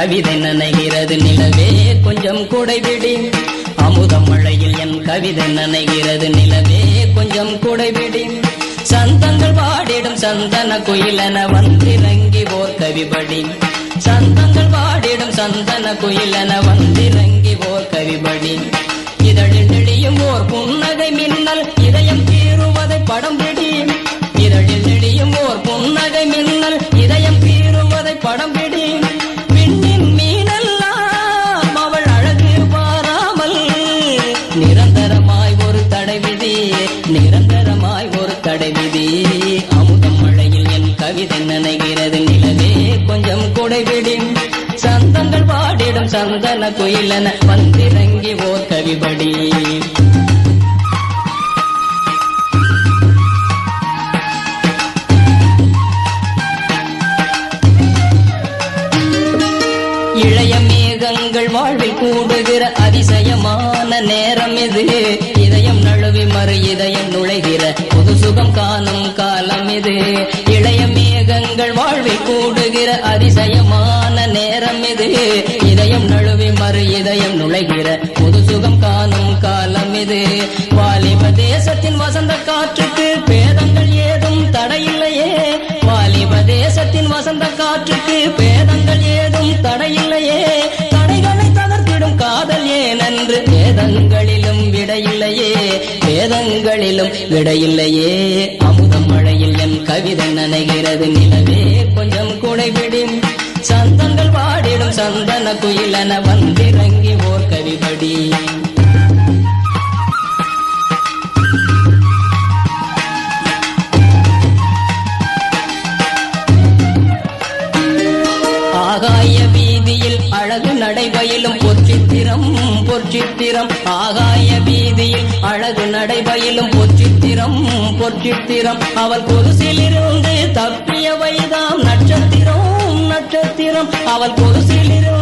கவிதை நனைகிறது. நிலவே கொஞ்சம் குடைபிடி அமுத மழையில் என் கவிதை நனைகிறது. நிலவே கொஞ்சம் குடைபிடி சந்தங்கள் பாடிடும் சந்தன குயிலென வந்திறங்கி ஓர் கவிபடி சந்தங்கள் பாடிடும் சந்தன குயிலென வந்திறங்கி ஓர் கவிபடி இதழில் நெளியும் ஓர் புன்னகை மின்னல் கொஞ்சம் குடைபிடி சந்தங்கள் பாடிடும் சந்தன குயிலென வந்திறங்கி ஓர் கவிபடி. இளைய மேகங்கள் வாழ்வில் கூடுகிற அதிசயமான நேரம் இது. இதயம் நழுவி மறு இதயம் நுழைகிற புது சுகம் காணும் காலம் இது. சுகம் காணும் காலம் இது. வாலிப தேசத்தின் வசந்த காற்றுக்கு பேதங்கள் ஏதும் தடையில்லையே. வாலிப தேசத்தின் வசந்த காற்றுக்கு பேதங்கள் ஏதும் தடையில்லையே. தடைகளை தகர்த்திடும் காதல் ஏனென்று வேதங்களிலும் விடையில்லையே. வேதங்களிலும் விடையில்லையே. அமுதம் மழையில் என் கவிதை நனைகிறது நிலவே. கொஞ்சம் குடைபிடி சந்தங்கள் பாடிடும் சந்தன குயிலன வந்திறங்கி ஓர் ஆகாய வீதியில் அழகு நடைபயிலும் பொற்றித்திரம் பொற்றித்திரம் ஆகாய வீதியில் அழகு நடைபயிலும் பொற்றித்திரம் பொற்றித்திரம் அவள் கொலுசிலிருந்து தப்பிய வைதாம் நட்சத்திரம் நட்சத்திரம். அவள் கொலுசிலிருந்து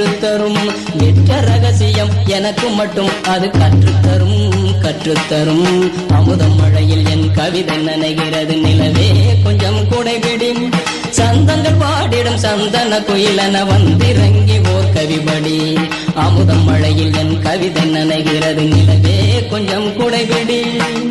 கற்றுத்தரும். நிற்க ரகசியம் எனக்கு மட்டும் அது கற்றுத்தரும் கற்றுத்தரும். அமுதம் மழையில் என் கவிதை நனைகிறது. நிலவே கொஞ்சம் குடைபிடி சந்தங்கள் பாடிடும் சந்தன குயிலன வந்திறங்கி ஓர் கவிபடி. அமுதம் மழையில் என் கவிதை நனைகிறது. நிலவே கொஞ்சம் குடைபிடி.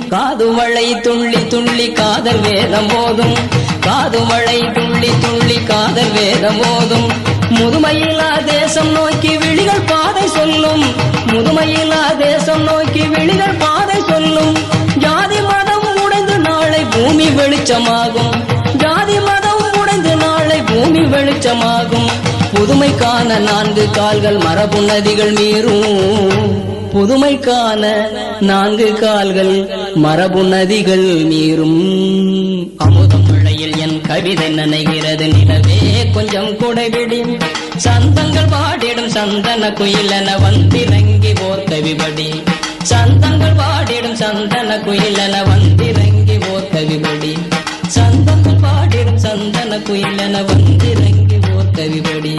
காது மழை துள்ளி துள்ளி காதல் வேதம் போதும் காது மழை துள்ளி துள்ளி காதல் வேதம் போதும் முதுமையிலா தேசம் நோக்கி விழிகள் பாதை சொல்லும். முதுமையிலா தேசம் நோக்கி விழிகள் பாதை சொல்லும். ஜாதி மதம் உடைந்து நாளை பூமி வெளிச்சமாகும். ஜாதி மதம் உடைந்து நாளை பூமி வெளிச்சமாகும். புதுமைக்கான நான்கு கால்கள் மரபு நதிகள் மீறும். புதுமைக்கான நான்கு கால்கள் மரபு நதிகள் மீறும். அமுதம் மழையில் என் கவிதை நனைகிறது. நிலவே கொஞ்சம் குடைபிடி சந்தங்கள் பாடிடும் சந்தன குயிலன வந்திறங்கி ஓர் கவிபடி சந்தங்கள் பாடிடும் சந்தன குயிலன வந்திறங்கி ஓர் கவிபடி சந்தங்கள் பாடிடும் சந்தன குயிலன வந்திறங்கி ஓர் கவிபடி